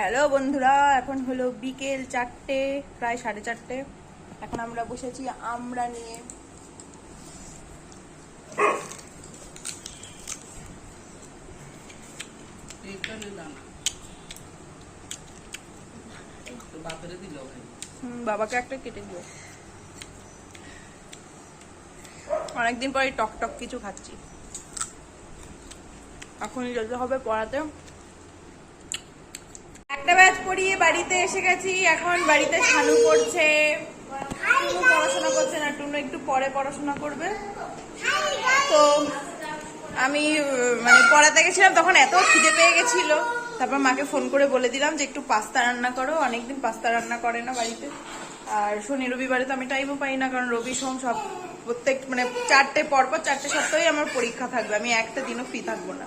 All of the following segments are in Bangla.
হ্যালো বন্ধুরা, এখন হলো বিকেল চারটে, প্রায় সাড়ে চারটে। এখন আমরা বসেছি আমরা নিয়ে। বাবাকে একটা কেটে দিও। অনেকদিন পরে টক টক কিছু খাচ্ছি। এখনই যেতে হবে পড়াতে। একটা ব্যাচ পড়িয়ে বাড়িতে এসে গেছি। এখন বাড়িতে শানু পড়ছে। পড়াশোনা করছে না টুনু একটু পরে পড়াশোনা করবে। তো আমি মানে পড়াতে গেছিলাম, তখন এত খিদে পেয়ে গেছিল। তারপর মাকে ফোন করে বলে দিলাম যে, একটু পাস্তা রান্না করো, অনেকদিন পাস্তা রান্না করে না বাড়িতে। আর শনি রবিবারে তো আমি টাইমও পাই না, কারণ রবি, সোম সব প্রত্যেক মানে চারটে পরপর, চারটে সপ্তাহে আমার পরীক্ষা থাকবে। আমি একটা দিনও ফ্রি থাকব না।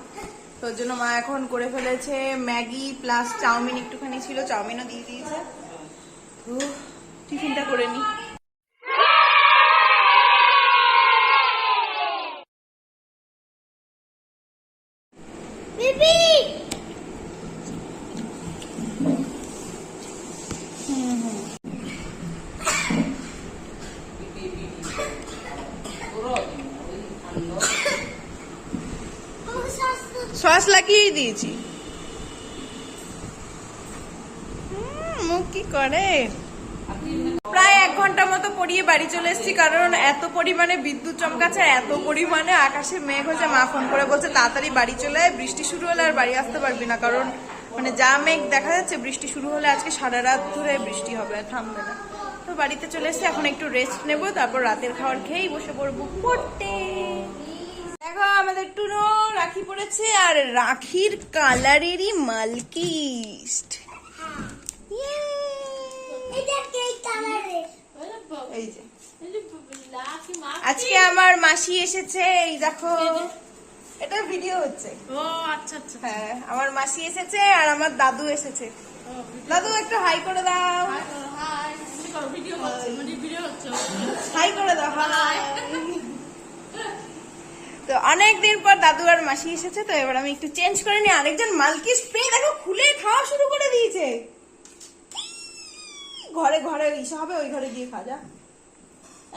তো জন্য মা এখন করে ফেলেছে ম্যাগি প্লাস চাউমিন একটুখানি ছিল, চাউমিনও দিয়ে দিয়েছে। টিফিনটা করে নিই সস লাগিয়েই দিয়েছি। মুখ কি করে? প্রায় এক ঘণ্টা মতো পড়িয়ে বাড়ি চলে এসেছি, কারণ এত পরিমাণে বিদ্যুৎ চমকাচ্ছে এত পরিমাণে আকাশে মেঘ হয়েছে। মা ফোন করে বলছে, তাড়াতাড়ি বাড়ি চলে বৃষ্টি শুরু হলে আর বাড়ি আসতে পারবি না। কারণ মানে যা মেঘ দেখা যাচ্ছে, বৃষ্টি শুরু হলে আজকে সারা রাত ধরে বৃষ্টি হবে, আর থামবে না। তো বাড়িতে চলে এসেছি, এখন একটু রেস্ট নেব, তারপর রাতের খাবার খেয়েই বসে পড়ব। পড়তে রাখি পড়েছে? আর রাখির কালারেরই মালকিস্ট আজকে আমার মাসি এসেছে এই দেখো। এটা ভিডিও হচ্ছে। ও আচ্ছা আচ্ছা। হ্যাঁ আমার মাসি এসেছে আর আমার দাদু এসেছে। দাদু একটু হাই করে দাও। হাই ভিডিও হচ্ছে মানে ভিডিও হচ্ছে। হাই করে দাও হাই। তো অনেকদিন পর দাদু আর মাসি এসেছে, তো এবার আমি একটু চেঞ্জ করে নিই। আরেকজন মালকি স্প্রে দেখো খুলে খাওয়া শুরু করে দিয়েছে। ঘরে ঘরে ইসে হবে, ওই ঘরে গিয়ে খাজা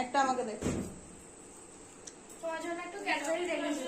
একটা আমাকে দেখ তোমার জন্য একটু ক্যাডবেরি রেখেছি